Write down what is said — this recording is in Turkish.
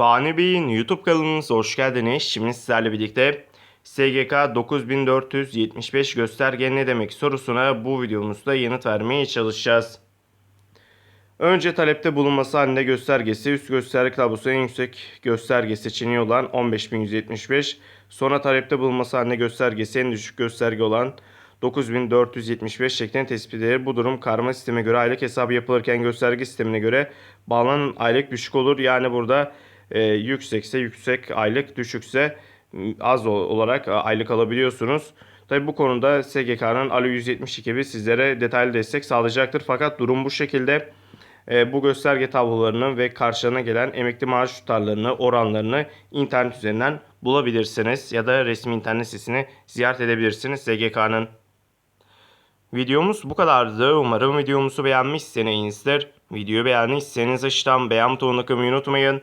Fani Bey'in YouTube kanalınıza hoş geldiniz. Şimdi sizlerle birlikte SGK 9475 gösterge ne demek sorusuna bu videomuzda yanıt vermeye çalışacağız. Önce talepte bulunması halinde göstergesi üst gösterge tablosu en yüksek gösterge seçeneği olan 15175. Sonra talepte bulunması halinde göstergesi en düşük gösterge olan 9475 şeklinde tespit edilir. Bu durum karma sisteme göre aylık hesabı yapılırken gösterge sistemine göre bağlanan aylık düşük olur. Yani burada e, yüksekse yüksek aylık düşükse az ol- olarak aylık alabiliyorsunuz. Tabi bu konuda SGK'nın ALO 172 bir sizlere detaylı destek sağlayacaktır. Fakat durum bu şekilde. E, bu gösterge tablolarını ve karşılığına gelen emekli maaş tutarlarını, oranlarını internet üzerinden bulabilirsiniz. Ya da resmi internet sitesini ziyaret edebilirsiniz SGK'nın. Videomuz bu kadardı. Umarım videomuzu beğenmişsinizdir. Videoyu beğendiyseniz aşağıdan beğen butonuna kılmayı unutmayın.